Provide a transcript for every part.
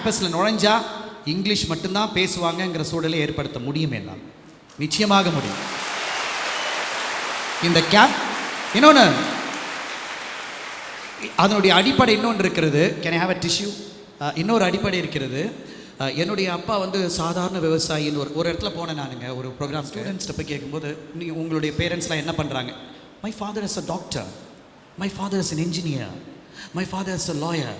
கேம்பஸில் நுழைஞ்சா English மட்டும்தான் பேசுவாங்கங்கிற சூழலை ஏற்படுத்த முடியும் என்னால். நிச்சயமாக முடியும். இந்த கேம்ப் இன்னொன்று அதனுடைய அடிப்படை இன்னொன்று இருக்கிறது. கேன் ஹேவ் அ டிஷ்யூ இன்னொரு அடிப்படை இருக்கிறது. என்னுடைய அப்பா வந்து சாதாரண விவசாயின்னு ஒரு ஒரு இடத்துல போனேன் நானுங்க ஒரு ப்ரோக்ராம் ஸ்டூடெண்ட்ஸ்கிட்ட போய் கேட்கும்போது நீ உங்களுடைய பேரண்ட்ஸ்லாம் என்ன பண்ணுறாங்க my father is a doctor my father is an engineer my father is a lawyer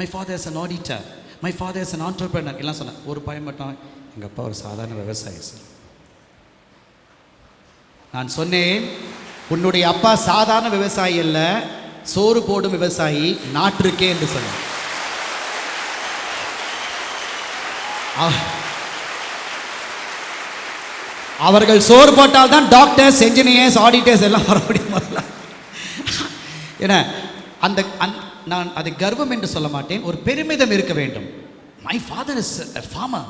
my father is an auditor my father is an entrepreneur எல்லாம் சொன்னேன் ஒரு பையன் மட்டும் எங்கள் அப்பா ஒரு சாதாரண விவசாயி சார். நான் சொன்னேன் உன்னுடைய அப்பா சாதாரண விவசாயி அல்ல சோறு போடும் விவசாயி நாட்டிற்கே என்று சொன்னார். அவர்கள் சோறு போட்டால் தான் டாக்டர்ஸ் என்ஜினியர்ஸ் ஆடிட்டர்ஸ் எல்லாம் வர முடியும் என்ன ஏன்னா அந்த அந் நான் அதை கர்வம் என்று சொல்ல மாட்டேன். ஒரு பெருமிதம் இருக்க வேண்டும். My father is a farmer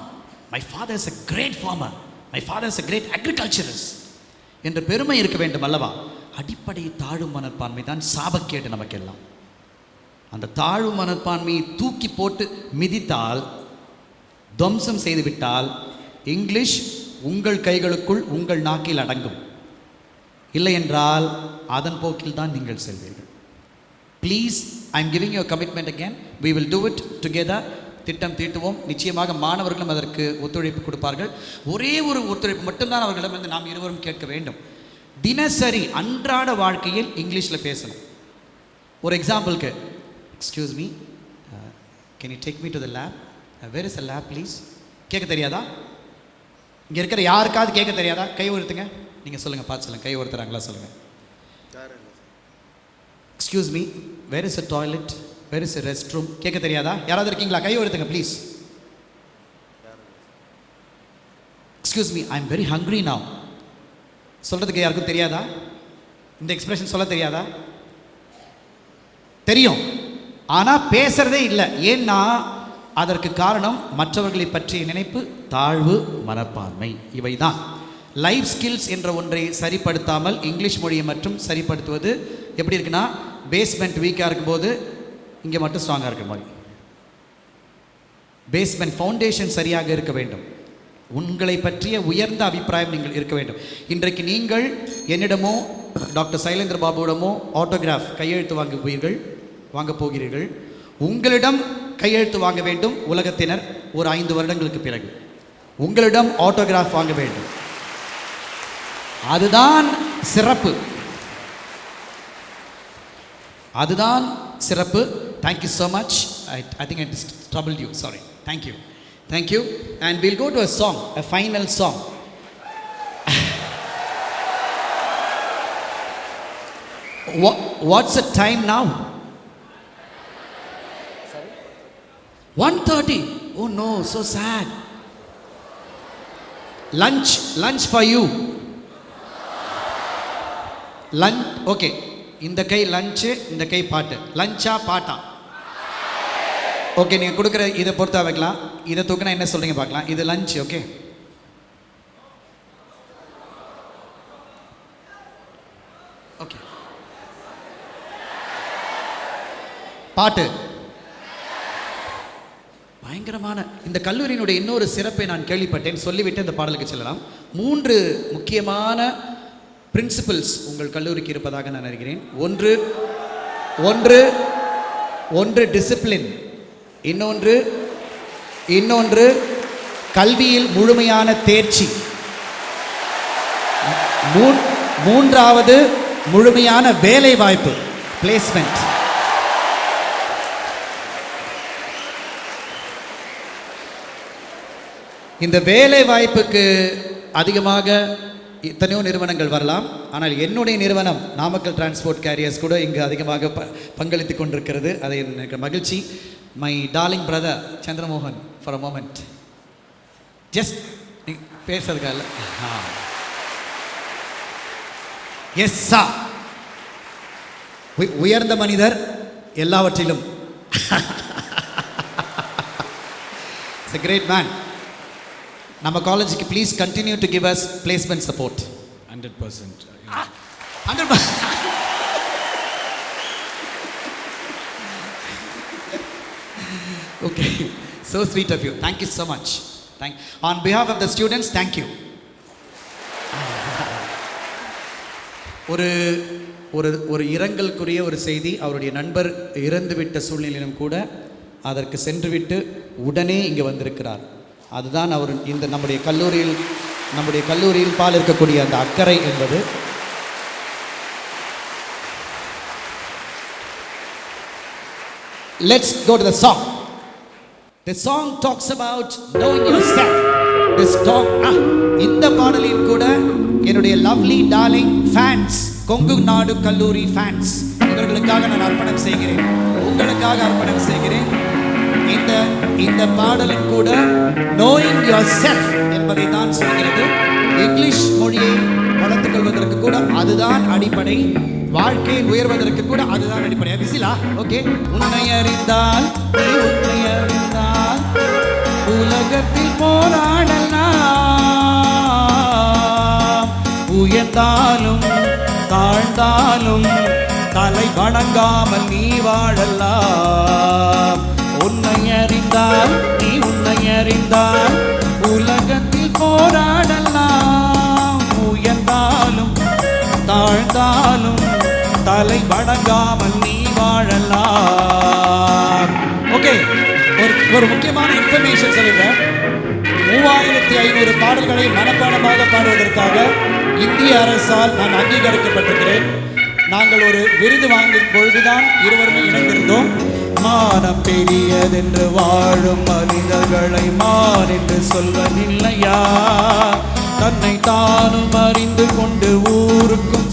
my father is a great farmer my father is a great agriculturist. என்ற பெருமை இருக்க வேண்டும் அல்லவா? அடிப்படை தாழ்வு மனப்பான்மை தான் சாபக்கேடு நமக்கெல்லாம். அந்த தாழ்வு மனப்பான்மையை தூக்கி போட்டு மிதித்தால் துவம்சம் செய்துவிட்டால் இங்கிலீஷ் உங்கள் கைகளுக்குள் உங்கள் நாக்கில் அடங்கும். இல்லை என்றால் அதன் போக்கில் தான் நீங்கள் செல்வீர்கள். Please I am giving you commitment again we will do it together திட்டம் தீட்டுவோம். நிச்சயமாக மாணவர்களும் அதற்கு ஒத்துழைப்பு கொடுப்பார்கள். ஒரே ஒரு ஒத்துழைப்பு மட்டும்தான் அவர்களிடமிருந்து நாம் இருவரும் கேட்க வேண்டும். தினசரி அன்றாட வாழ்க்கையில் இங்கிலீஷில் பேசணும். ஒரு எக்ஸாம்பிளுக்கு excuse me can you take me to the lab where is a lab please கேட்க தெரியாதா? இங்கே இருக்கிற யாருக்காவது கேட்க தெரியாதா? கை உயர்த்துங்க. நீங்கள் சொல்லுங்கள் பார்த்து சொல்லுங்கள் கை உயர்த்துறாங்களா சொல்லுங்கள் excuse me where is a toilet பெருசு இஸ் ரெஸ்ட் ரூம் கேட்க தெரியாதா? யாராவது இருக்கீங்களா? கை எடுத்துங்க please excuse me I am very hungry now சொல்கிறதுக்கு யாருக்கும் தெரியாதா? இந்த எக்ஸ்பிரஷன் சொல்ல தெரியாதா? தெரியும். ஆனால் பேசுறதே இல்லை. ஏன்னா அதற்கு காரணம் மற்றவர்களை பற்றிய நினைப்பு தாழ்வு மனப்பான்மை. இவை தான் லைஃப் ஸ்கில்ஸ் என்ற ஒன்றை சரிப்படுத்தாமல் இங்கிலீஷ் மொழியை மட்டும் சரிப்படுத்துவது எப்படி இருக்குன்னா பேஸ்மெண்ட் வீக்காக இருக்கும்போது இங்கே மட்டும் ஸ்ட்ராங்காக இருக்கிற மாதிரி. பேஸ்மெண்ட் ஃபவுண்டேஷன் சரியாக இருக்க வேண்டும். உங்களை பற்றிய உயர்ந்த அபிப்பிராயம் நீங்கள் இருக்க வேண்டும். இன்றைக்கு நீங்கள் என்னிடமோ டாக்டர் சைலேந்திர பாபுவிடமோ ஆட்டோகிராஃப் கையெழுத்து வாங்குவீர்கள் வாங்க போகிறீர்கள். உங்களிடம் கையெழுத்து வாங்க வேண்டும் உலகத்தினர் ஒரு ஐந்து வருடங்களுக்கு பிறகு. உங்களிடம் ஆட்டோகிராஃப் வாங்க வேண்டும். அதுதான் சிறப்பு. அதுதான் சிறப்பு. thank you so much I I think it trouble you sorry thank you thank you and will go to a song a final song what's a time now one thirty oh no so sad lunch lunch for you lunch okay இந்த கை lunch இந்த கை பாட்டு லஞ்சா பாட்டா okay நீங்கள் கொடுக்குற இதை பொறுத்தா வைக்கலாம். இதை தூக்கினா என்ன சொல்கிறீங்க பார்க்கலாம். இது லஞ்ச் ஓகே ஓகே பாட்டு. பயங்கரமான இந்த கல்லூரியினுடைய இன்னொரு சிறப்பை நான் கேள்விப்பட்டேன். சொல்லிவிட்டு இந்த பாடலுக்கு செல்லலாம். மூன்று முக்கியமான பிரின்சிபல்ஸ் உங்கள் கல்லூரிக்கு இருப்பதாக நான் அறிகிறேன். ஒன்று ஒன்று ஒன்று டிசிப்ளின் இன்னொன்று இன்னொன்று கல்வியில் முழுமையான தேர்ச்சி. மூன்றாவது முழுமையான வேலை வாய்ப்பு பிளேஸ்மெண்ட் இந்த வேலை வாய்ப்புக்கு அதிகமாக எத்தனையோ நிறுவனங்கள் வரலாம். ஆனால் என்னுடைய நிறுவனம் நாமக்கல் டிரான்ஸ்போர்ட் கேரியர்ஸ் கூட இங்கு அதிகமாக ப பங்களித்து கொண்டிருக்கிறது. அது எனக்கு மகிழ்ச்சி. My darling brother Chandramohan for a moment just பேசுறதுக்கா இல்லை எஸ் சா உயர்ந்த மனிதர் எல்லாவற்றிலும். It's a great man. நம்ம காலேஜுக்கு please continue to give us placement support hundred percent hundred okay so sweet of you Thank so much thank Thank. On behalf of the students, thank you ஒரு ஒரு ஒரு இரங்கலுக்குரிய ஒரு செய்தி. அவருடைய நண்பர் இறந்துவிட்ட சூழ்நிலையிலும் கூட அதற்கு சென்றுவிட்டு உடனே இங்கே வந்திருக்கிறார். அதுதான் அவர் இந்த நம்முடைய கல்லூரியில் நம்முடைய கல்லூரியில் பால் இருக்கக்கூடிய அந்த அக்கறை என்பது. Let's go to the song the song talks about knowing yourself this talk இந்த பாடலில் கூட என்னுடைய லவ்லி டார்லிங் ஃபேன்ஸ் கொங்கு நாடு கல்லூரி ஃபேன்ஸ் இவர்களுக்காக நான் அர்ப்பணம் செய்கிறேன். உங்களுக்காக அர்ப்பணம் செய்கிறேன். இந்த இந்த பாடலும் கூட நோயிங் யுவர் செல்ஃப் என்பதை தான் சொல்கிறது. இங்கிலீஷ் மொழியை வளர்த்துக் கொள்வதற்கு கூட அதுதான் அடிப்படை. வாழ்க்கையில் உயர்வதற்கு கூட அதுதான் அடிப்படையா விசிலா? ஓகே. உன்னை அறிந்தால் உன்னை அறிந்தால் உலகத்தில் போராடலாம். உயர்ந்தாலும் தாழ்ந்தாலும் தலை வணங்காமல் நீ வாழலாம். உன்னை அறிந்தால் நீ உன்னை அறிந்தால் உலகத்தில் போராடலாம். உயர்ந்தாலும் தாழ்ந்தாலும் தலை வணங்காமல் நீ வாழலாம். ஓகே ஒரு ஒரு முக்கியமான இன்ஃபர்மேஷன் சொல்லிடுறேன். மூவாயிரத்தி ஐநூறு பாடல்களை மனப்பாடமாக பாடுவதற்காக இந்திய அரசால் நான் அங்கீகரிக்கப்பட்டிருக்கிறேன். நாங்கள் ஒரு விருது வாங்கும் பொழுதுதான் இருவருமே இணைந்திருந்தோம். மானம் பெரியதென்று வாழும் மனிதர்களை மான் என்று சொல்வதில்லையா? தன்னை தானும் அறிந்து கொண்டு ஊருக்கும்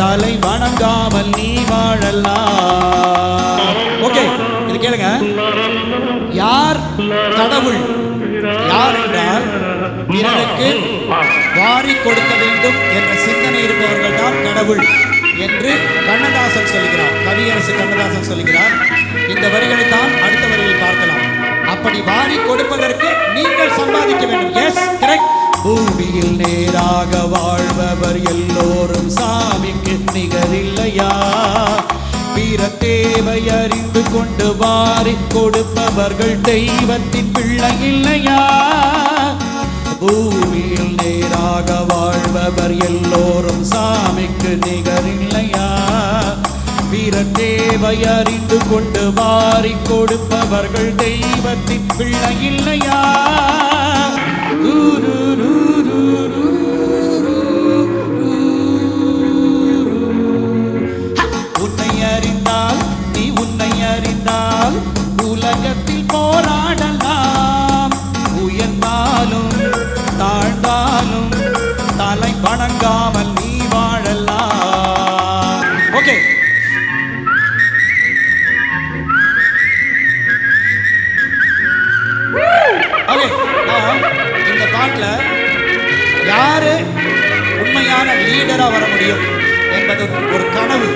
தலை வணங்காமல் நீ வாழலாம் ஓகே இது கேளுங்க. யார் கடவுள்? யார் என்றால் பிறருக்கு வாரி கொடுக்க வேண்டும் என்ற சிந்தனை இருப்பவர்கள் தான் கடவுள் என்று கண்ணதாசன் சொல்கிறார். கவியரசு கண்ணதாசன் சொல்கிறார். இந்த வரிகளை தான் அடுத்த வரியில் பார்க்கலாம். அப்படி வாரி கொடுப்பதற்கு நீங்கள் சம்பாதிக்க வேண்டும். எஸ் கரெக்ட் பூமியில் நேராக வாழ்பவர் எல்லோரும் சாமிக்கு நிகரில்லையா? வீர தேவை அறிந்து கொண்டு வாரி கொடுப்பவர்கள் தெய்வத்தின் பிள்ளை இல்லையா? பூமியில் நேராக வாழ்பவர் எல்லோரும் சாமிக்கு நிகரில்லையா? வீர தேவை அறிந்து கொண்டு வாரி கொடுப்பவர்கள் தெய்வத்தின் பிள்ளை இல்லையா? ரூ, ரூ, ரூ, உண்மையான லீடரா வர முடியும் என்பது ஒரு கனவு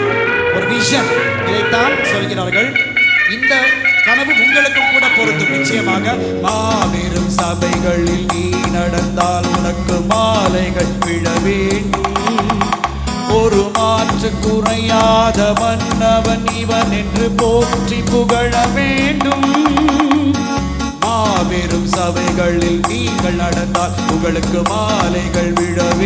ஒரு விஷன் இதைத்தான் சொல்கிறார்கள். இந்த கனவு உங்களுக்கும் கூட பொறுத்து நிச்சயமாக மாபெரும் சபைகளில் நீ நடந்தால் உனக்கு மாலைகள் விழ வேண்டும். ஒரு மாற்று குறையாத மன்னவன் இவன் என்று போற்றி புகழ வேண்டும். மாபெரும் சபைகளில் நீங்கள் நடந்தால் உங்களுக்கு மாலைகள் விழவே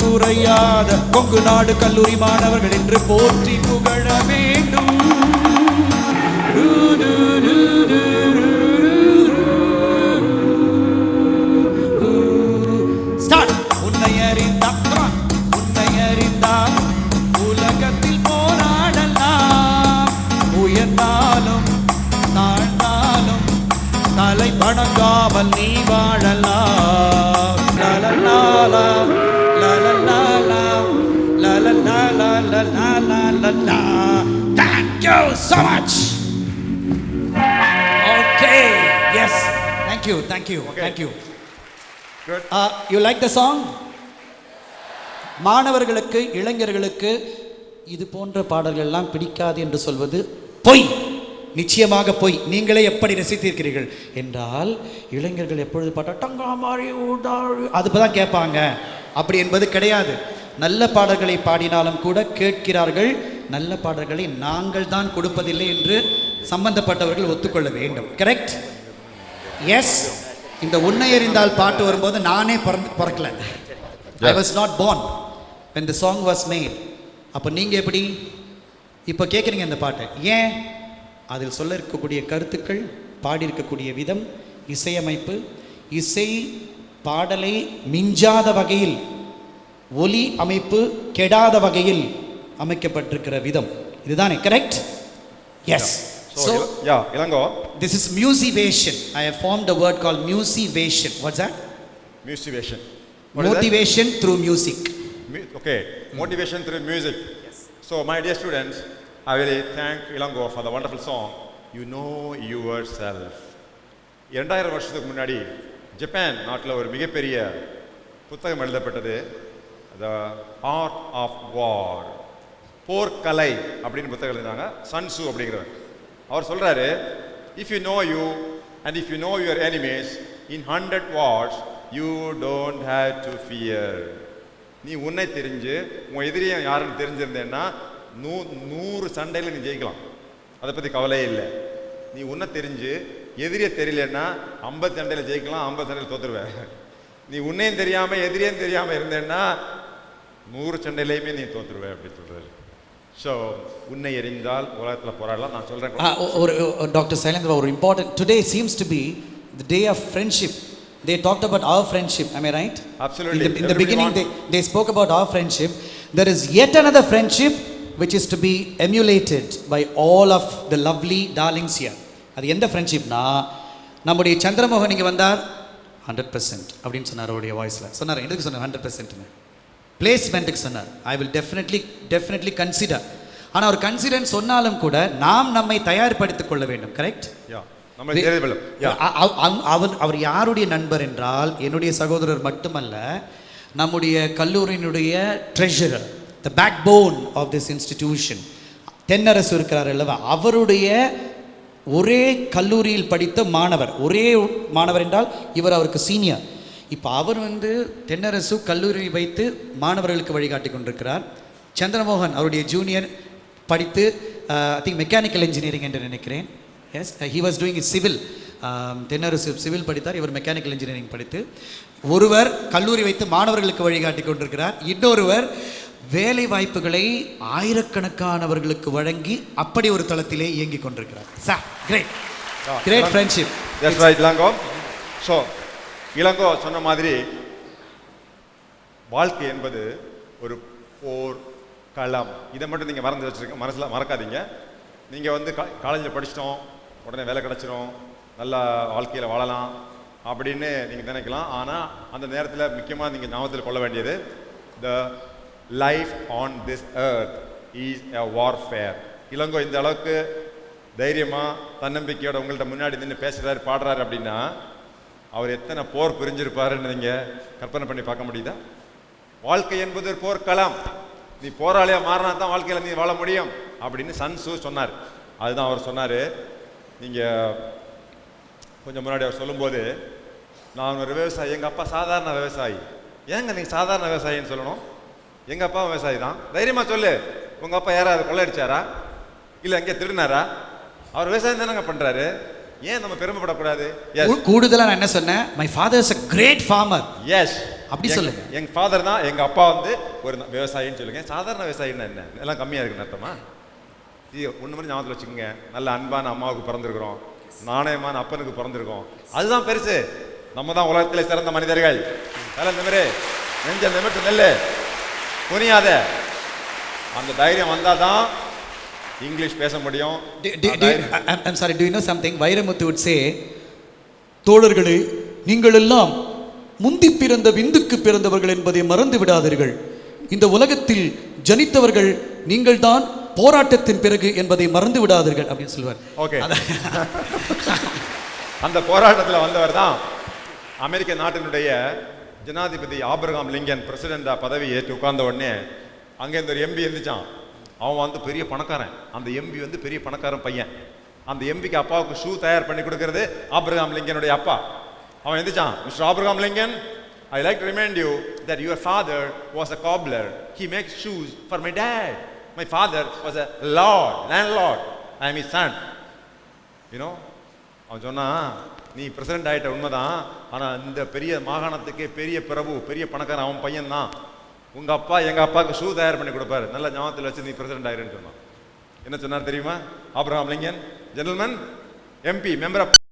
குறையாத கொங்கு நாடு கல்லூரி மாணவர்கள் என்று போற்றி புகழ வேண்டும். உன்னை உன்னை உலகத்தில் போராடலாம். உயர்ந்தாலும் தாழ்ந்தாலும் தலை வணங்காமல் நீ வாழலாம். So much. Okay. Yes. Thank you. Thank you. Okay. Thank you. Good. Uh, you like the song? மாணவர்களுக்கு இளைஞர்களுக்கு இது போன்ற பாடல்கள் எல்லாம் பிடிக்காது என்று சொல்வது பொய் நிச்சயமாக பொய் நீங்களே எப்படி ரசித்திருக்கிறீர்கள் என்றால் இளைஞர்கள் எப்பொழுது பாட்டா டங்கா மாறி அது தான் கேட்பாங்க அப்படி என்பது கிடையாது நல்ல பாடல்களை பாடினாலும் கூட கேட்கிறார்கள் நல்ல பாடல்களை நாங்கள் தான் கொடுப்பதில்லை என்று சம்பந்தப்பட்டவர்கள் ஒத்துக்கொள்ள வேண்டும். கரெக்ட் எஸ் இந்த உன்னை எறிந்தால் பாட்டு வரும்போது நானே பிறந்து பிறக்கல. I was not born when the song was made. அப்போ நீங்கள் எப்படி? இப்போ கேட்குறீங்க இந்த பாட்டை. ஏன்? அதில் சொல்ல இருக்கக்கூடிய கருத்துக்கள் பாடியிருக்கக்கூடிய விதம் இசையமைப்பு இசை பாடலை மிஞ்சாத வகையில் ஒலி அமைப்பு கெடாத வகையில் அமைக்கப்பட்டிருக்கிற விதம் இதுதானே correct yes So, Il- yeah, Ilango, This is musivation. I have formed a word called musivation. What's that? motivation. What is that? Motivation through music. Mu- Okay, motivation through music. So, my dear students, I really thank Ilango for the wonderful song, You Know Yourself. இரண்டாயிரம் வருஷத்துக்கு முன்னாடி Japan நாட்டில் ஒரு மிகப்பெரிய புத்தகம் எழுதப்பட்டது the art of வார் போர்க்கலை அப்படின்னு புத்தகம் எழுதினாங்க. சன்சு அப்படிங்கிறவர். அவர் சொல்கிறாரு if you know you and if you know your enemies in hundred wars you don't have to fear நீ உன்னை தெரிஞ்சு உன் எதிரியை யாருன்னு தெரிஞ்சிருந்தேன்னா நூ நூறு சண்டையில் நீ ஜெயிக்கலாம். அதை பற்றி கவலையே இல்லை. நீ உன்னை தெரிஞ்சு எதிரியை தெரியலன்னா ஐம்பது சண்டையில் ஜெயிக்கலாம் ஐம்பது சண்டையில் தோத்துருவேன் நீ உன்னையும் தெரியாமல் எதிரியும் தெரியாமல் இருந்தேன்னா நூறு சண்டையிலையுமே நீ தோத்துருவே அப்படின்னு சொல்கிறாரு ஸோ உன்னை எறிந்தால் உலகத்தில் போராடலாம் நான் சொல்கிறேன் Uh. Today seems to be the day of friendship. They talked about our friendship. Am I right? Absolutely. In the, in the Everybody beginning, they, wants- they spoke about our friendship. There is yet another friendship which is to be emulated by all of the lovely darlings here. அது எந்த ஃப்ரெண்ட்ஷிப்னா நம்முடைய சந்திரமோகன் இங்கே வந்தார் hundred percent அப்படின்னு சொன்னார் அவருடைய வாய்ஸில் சொன்னார் எதுக்கு சொன்னார் ஹண்ட்ரட் பர்சன்ட்னு பிளேஸ்மெண்ட்டுக்கு சொன்னார். I will definitely definitely consider ஆனால் அவர் கன்சிடர் சொன்னாலும் கூட நாம் நம்மை தயார்படுத்திக் கொள்ள வேண்டும் கரெக்ட் அவர் அவர் யாருடைய நண்பர் என்றால் என்னுடைய சகோதரர் மட்டுமல்ல நம்முடைய கல்லூரியினுடைய treasurer the backbone of this institution Thennarasu இருக்கிறார் அல்லவா? அவருடைய ஒரே கல்லூரியில் படித்த மாணவர் ஒரே மாணவர் என்றால் இவர் அவருக்கு சீனியர் இப்போ அவர் வந்து தென்னரசு கல்லூரி வைத்து மாணவர்களுக்கு வழிகாட்டி கொண்டிருக்கிறார். சந்திரமோகன் அவருடைய ஜூனியர் படித்து ஐ திங்க் மெக்கானிக்கல் இன்ஜினியரிங் என்று நினைக்கிறேன். Yes he was doing civil Thennarasu civil படித்தார் இவர் மெக்கானிக்கல் இன்ஜினியரிங் படித்து. ஒருவர் கல்லூரி வைத்து மாணவர்களுக்கு வழிகாட்டி கொண்டிருக்கிறார். இன்னொருவர் வேலை வாய்ப்புகளை ஆயிரக்கணக்கானவர்களுக்கு வழங்கி அப்படி ஒரு தளத்திலே இயங்கிக் கொண்டிருக்கிறார். Sir great great friendship so Ilango சொன்ன மாதிரி வாழ்க்கை என்பது ஒரு போர் களம். இதை மட்டும் நீங்கள் மறந்து வச்சிருக்க மனசில் மறக்காதீங்க. நீங்கள் வந்து காலேஜில் படிச்சிட்டோம் உடனே வேலை கிடச்சிரும் நல்லா வாழ்க்கையில் வாழலாம் அப்படின்னு நீங்கள் நினைக்கலாம். ஆனால் அந்த நேரத்தில் முக்கியமாக நீங்கள் ஞாபகத்தில் கொள்ள வேண்டியது the life on this earth is a warfare Ilango இந்த அளவுக்கு தைரியமாக தன்னம்பிக்கையோட உங்கள்கிட்ட முன்னாடி நின்று பேசுகிறாரு பாடுறாரு அப்படின்னா அவர் எத்தனை போர் புரிஞ்சிருப்பாருன்னு நீங்கள் கற்பனை பண்ணி பார்க்க முடியுதா? வாழ்க்கை என்பது ஒரு போர்க்களம் நீ போராளியாக மாறினா தான் வாழ்க்கையில் நீ வாழ முடியும் அப்படின்னு சன்சு சொன்னார். அதுதான் அவர் சொன்னார். நீங்கள் கொஞ்சம் முன்னாடி அவர் சொல்லும்போது நான் ஒரு விவசாயி எங்கள் அப்பா சாதாரண விவசாயி. ஏங்க நீங்கள் சாதாரண விவசாயின்னு சொல்லணும்? எங்கள் அப்பா விவசாயி தான். தைரியமாக சொல்லு. உங்கள் அப்பா யாராவது கொள்ளையடிச்சாரா? இல்லை எங்கே திருடினாரா? அவர் விவசாயம் தானேங்க பண்ணுறாரு ஏன் நம்ம பெருமைப்படக்கூடாது? கூடுதலா நான் என்ன சொன்னேன்? My father is a great farmer yes அப்படி சொல்லுங்க. எங்க ஃபாதர் தான் எங்க அப்பா வந்து ஒரு விவசாயின்னு சொல்லுங்க. சாதாரண விவசாயின்னா என்ன? எல்லாம் கம்மியா இருக்குன்னு அர்த்தமா? இது ஒண்ணு மாதிரி ஞாபகத்தில் வச்சுக்கோங்க. நல்ல அன்பான அம்மாவுக்கு பிறந்திருக்கிறோம். நாணயமான அப்பனுக்கு பிறந்திருக்கோம். அதுதான் பெருசு. நம்ம தான் உலகத்திலே சிறந்த மனிதர்கள். தலை நிமிரு. நெஞ்ச நிமிட்டு நெல்லு. புரியாத அந்த தைரியம் வந்தாதான் இங்கிலீஷ் பேச முடியும். Sorry, do you know something? Vairamuthu would say, தோழர்களே நீங்கள் எல்லாம் முந்தி பிறந்த விந்துக்கு பிறந்தவர்கள் என்பதை மறந்து விடாதீர்கள். இந்த உலகத்தில் ஜனித்தவர்கள் நீங்கள் தான் போராட்டத்தின் பிறகு என்பதை மறந்து விடாதீர்கள் அப்படின்னு சொல்லுவார். ஓகே அந்த போராட்டத்தில் வந்தவர் தான் அமெரிக்க நாட்டினுடைய ஜனாதிபதி ஆபிரகாம் லிங்கன் பிரசிடெண்டா பதவி ஏற்று உட்கார்ந்த உடனே அங்கே இந்த ஒரு எம்பி இருந்துச்சான் அவன் வந்து பெரிய பணக்காரன். அந்த எம்பி வந்து பெரிய பணக்காரன் பையன். அந்த எம்பிக்கு அப்பாவுக்கு ஷூ தயார் பண்ணி கொடுக்கறது ஆப்ரகாம் லிங்கனுடைய அப்பா. அவன் எந்திரிச்சான் mister Abraham Lincoln I like to remind you that your father was a cobbler he makes shoes for my dad my father was a lord landlord I am his son you know அவன் சொன்னான் நீ president ஆகிட்ட உண்மைதான். ஆனால் இந்த பெரிய மாகாணத்துக்கே பெரிய பிரபு பெரிய பணக்காரன் அவன் பையன் தான் உங்க அப்பா எங்க அப்பாவுக்கு ஷூ தயார் பண்ணி கொடுப்பாரு. நல்ல ஞாபகத்தில் வச்சு நீ பிரசிடென்ட் ஆயிருன்னு சொன்னான். என்ன சொன்னார் தெரியுமா? அப்புறம் Lincoln. Gentleman MP member of